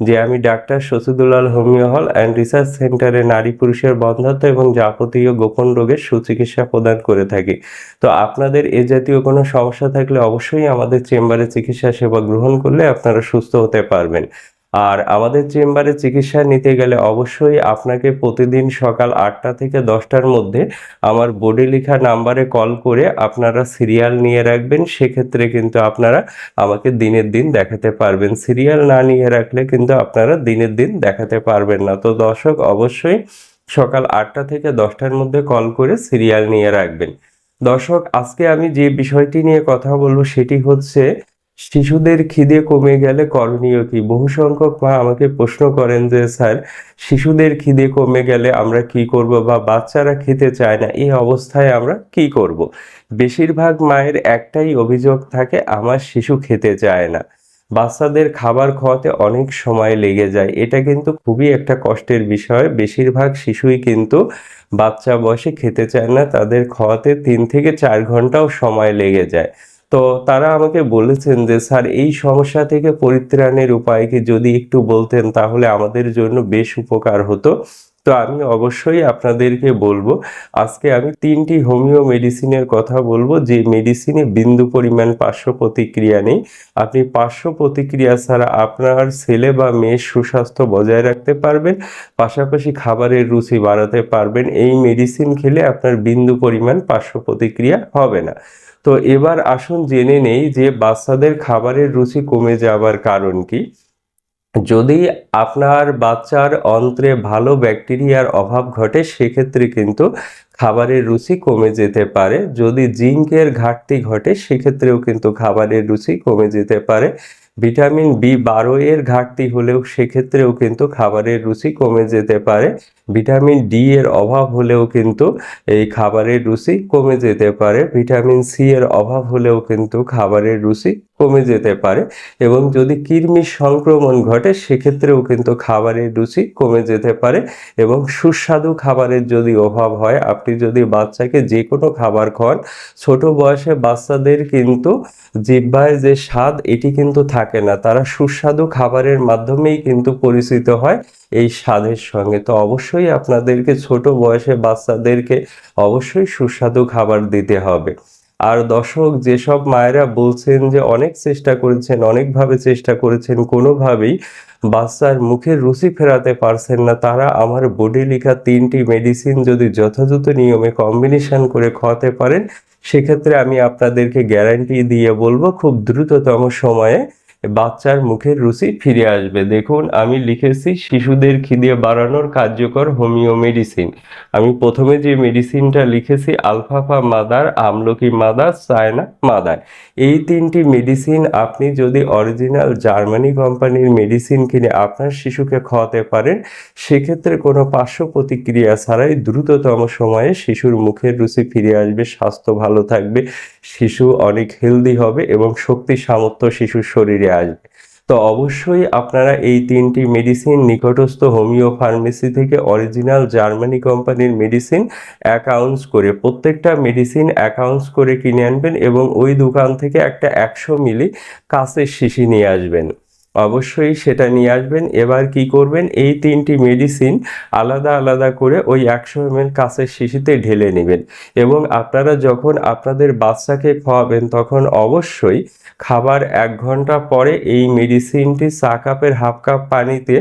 যে আমি ডাক্তার শসিদুলাল হোমিও হল অ্যান্ড রিসার্চ সেন্টারে নারী পুরুষের বন্ধত্ব এবং যাবতীয় গোপন রোগের সুচিকিৎসা প্রদান করে থাকি। তো আপনাদের এ জাতীয় কোনো সমস্যা থাকলে অবশ্যই আমাদের চেম্বারে চিকিৎসা সেবা গ্রহণ করলে আপনারা সুস্থ হতে পারবেন। আর আমাদের চেম্বারে চিকিৎসা নিতে গেলে অবশ্যই আপনাকে প্রতিদিন সকাল আটটা থেকে দশটার মধ্যে আমার বোর্ডে লেখা নাম্বারে কল করে আপনারা সিরিয়াল নিয়ে রাখবেন। সেক্ষেত্রে কিন্তু আপনারা আমাকে দিনের দিন দেখাতে পারবেন। সিরিয়াল না নিয়ে রাখলে কিন্তু আপনারা দিনের দিন দেখাতে পারবেন না। তো দর্শক, অবশ্যই সকাল আটটা থেকে দশটার মধ্যে কল করে সিরিয়াল নিয়ে রাখবেন। দর্শক, আজকে আমি যে বিষয়টি নিয়ে কথা বলব সেটি হচ্ছে শিশুদের খিদে কমে গেলে করণীয় কি? বহু সংখ্যক মা আমাকে প্রশ্ন করেন যে, স্যার, শিশুদের খিদে কমে গেলে আমরা কি করব বা বাচ্চারা খেতে চায় না? এই অবস্থায় আমরা কি করব? বেশিরভাগ মায়ের একটাই অভিযোগ থাকে, আমার শিশু খেতে চায় না। বাচ্চাদের খাবার খাওয়াতে অনেক সময় লেগে যায়। এটা কিন্তু খুবই একটা কষ্টের বিষয়। বেশিরভাগ শিশুই কিন্তু বাচ্চা বয়সে খেতে চায় না। তাদের খাওয়াতে তিন থেকে চার ঘন্টাও সময় লেগে যায়। তো তারা আমাকে বলেছেন যে, স্যার, এই সমস্যা থেকে পরিত্রাণের উপায় কি যদি একটু বলতেন তাহলে আমাদের জন্য বেশ উপকার হতো। তো আমি অবশ্যই আপনাদেরকে বলব, আজকে আমি তিনটি হোমিও মেডিসিনের কথা বলব, যে মেডিসিনে বিন্দু পরিমাণ পার্শ্ব প্রতিক্রিয়া নেই। আপনি পার্শ্ব প্রতিক্রিয়া ছাড়া আপনার ছেলে বা মেয়ের সুস্বাস্থ্য বজায় রাখতে পারবেন, পাশাপাশি খাবারের রুচি বাড়াতে পারবেন। এই মেডিসিন খেলে আপনার বিন্দু পরিমাণ পার্শ্ব প্রতিক্রিয়া হবে না। তো এবার আসুন জেনে নেই যে বাচ্চাদের খাবারের রুচি কমে যাওয়ার কারণ কি। যদি আপনার বাচ্চার অন্ত্রে ভালো ব্যাকটেরিয়ার অভাব ঘটে, সেক্ষেত্রে কিন্তু খাবারের রুচি কমে যেতে পারে। যদি জিঙ্কের ঘাটতি ঘটে, সেক্ষেত্রেও কিন্তু খাবারের রুচি কমে যেতে পারে। ভিটামিন বি বারো এর ঘাটতি হলেও সেক্ষেত্রেও কিন্তু খাবারের রুচি কমে যেতে পারে। ভিটামিন ডি এর অভাব হলেও কিন্তু এই খাবারের রুচি কমে যেতে পারে। ভিটামিন সি এর অভাব হলেও কিন্তু খাবারের রুচি কমে যেতে পারে এবং যদি কৃমির সংক্রমণ ঘটে, সেক্ষেত্রেও কিন্তু খাবারের রুচি কমে যেতে পারে এবং সুস্বাদু খাবারের যদি অভাব হয়, আপনি যদি বাচ্চাকে যে কোনো খাবার খাওয়ান, ছোট বয়সে বাচ্চাদের কিন্তু জিহ্বায় যে স্বাদ, এটি কিন্তু থাকে না। তারা সুস্বাদু খাবারের মাধ্যমেই কিন্তু পরিচিত হয় এই স্বাদের সঙ্গে। তো অবশ্যই আপনাদেরকে ছোট বয়সে বাচ্চাদেরকে অবশ্যই সুস্বাদু খাবার দিতে হবে। আর দর্শক, যেসব মায়েরা বলছেন যে অনেক চেষ্টা করেছেন, অনেকভাবে চেষ্টা করেছেন, কোনোভাবেই বাচ্চার মুখের রুচি ফেরাতে পারছেন না, তারা আমার বডি লিখা তিনটি মেডিসিন যদি যথাযথ নিয়মে কম্বিনেশন করে খাওয়াতে পারেন, সেক্ষেত্রে আমি আপনাদেরকে গ্যারান্টি দিয়ে বলব, খুব দ্রুততম সময়ে বাচ্চার মুখের রুচি ফিরে আসবে। দেখুন, আমি লিখেছি, শিশুদের খিদে বাড়ানোর কার্যকর হোমিও মেডিসিন। আমি প্রথমে যে মেডিসিনটা লিখেছি, আলফাফা মাদার, আমলকি মাদার চায়না মাদার। এই তিনটি মেডিসিন আপনি যদি অরিজিনাল জার্মানি কোম্পানির মেডিসিন কিনে আপনার শিশুকে খাওয়াতে পারেন, সেক্ষেত্রে কোনো পার্শ্ব প্রতিক্রিয়া ছাড়াই দ্রুততম সময়ে শিশুর মুখের রুচি ফিরে আসবে, স্বাস্থ্য ভালো থাকবে, শিশু অনেক হেলদি হবে এবং শক্তি সামর্থ্য শিশুর শরীরে আসবে। তো অবশ্যই আপনারা এই তিনটি মেডিসিন নিকটস্থ হোমিও ফার্মেসি থেকে অরিজিনাল জার্মানি কোম্পানির মেডিসিন অ্যাকাউন্টস করে, প্রত্যেকটা মেডিসিন অ্যাকাউন্টস করে কিনে আনবেন এবং ওই দোকান থেকে একটা একশো মিলি কাছের শিশি নিয়ে আসবেন। অবশ্যই সেটা নিয়ে আসবেন। এবার কি করবেন? এই তিনটি মেডিসিন আলাদা আলাদা করে ওই একশো এম এল কাঁচের শিশিতে ঢেলে নেবেন এবং আপনারা যখন আপনাদের বাচ্চাকে খাওয়াবেন তখন অবশ্যই খাবার এক ঘণ্টা পরে এই মেডিসিনটি চা কাপের হাফ কাপ পানিতে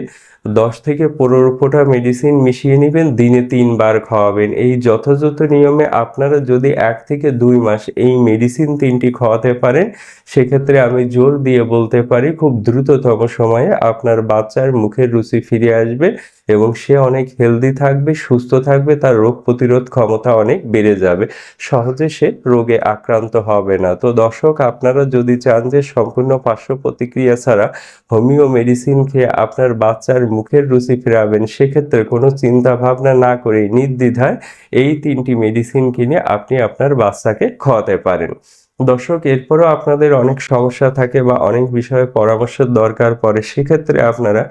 দশ থেকে পনেরো ফোঁটা মেডিসিন মিশিয়ে নেবেন, দিনে তিনবার খাওয়াবেন। এই যথাযথ নিয়মে আপনারা যদি এক থেকে দুই মাস এই মেডিসিন তিনটি খাওয়াতে পারেন, সেক্ষেত্রে আমি জোর দিয়ে বলতে পারি, খুব দ্রুততম সময়ে আপনার বাচ্চার মুখের রুচি ফিরে আসবে। এবং সে অনেক হেলদি থাকবে, সুস্থ থাকবে, তার রোগ প্রতিরোধ ক্ষমতা অনেক বেড়ে যাবে। সহজে সে রোগে আক্রান্ত হবে না। তো দর্শক, আপনারা যদি চান যে সম্পূর্ণ পার্শ্ব প্রতিক্রিয়া ছাড়া হোমিও মেডিসিন খেয়ে আপনার বাচ্চার মুখের রুচি ফেরাবেন, সেক্ষেত্রে কোনো চিন্তা ভাবনা না করে নির্দ্বিধায় এই তিনটি মেডিসিন কিনে আপনি আপনার বাচ্চাকে খাওয়াতে পারেন। দর্শক, এরপরও আপনাদের অনেক সমস্যা থাকে বা অনেক বিষয়ে পরামর্শের দরকার পড়ে, সেক্ষেত্রে আপনারা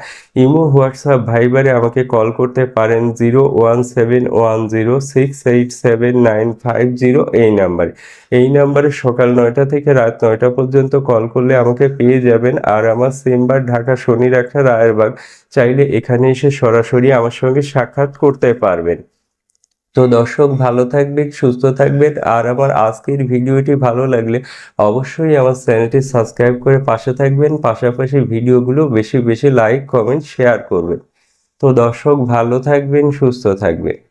ইমো, হোয়াটসঅ্যাপ, ভাইবারে আমাকে কল করতে পারেন zero one seven one zero six eight seven nine five zero এই নাম্বারে। এই নাম্বারে সকাল নয়টা থেকে রাত নয়টা পর্যন্ত কল করলে আমাকে পেয়ে যাবেন আর আমার চেম্বার ঢাকা শনি রাখা রায়েরবাগ চাইলে এখানে এসে সরাসরি আমার সঙ্গে সাক্ষাৎ করতে পারবেন। তো দর্শক, ভালো থাকবেন, সুস্থ থাকবেন। আর আমার আজকের ভিডিওটি ভালো লাগলে অবশ্যই আমার চ্যানেলটি সাবস্ক্রাইব করে পাশে থাকবেন। পাশাপাশি ভিডিওগুলো বেশি বেশি লাইক, কমেন্ট, শেয়ার করবেন। তো দর্শক, ভালো থাকবেন, সুস্থ থাকবেন।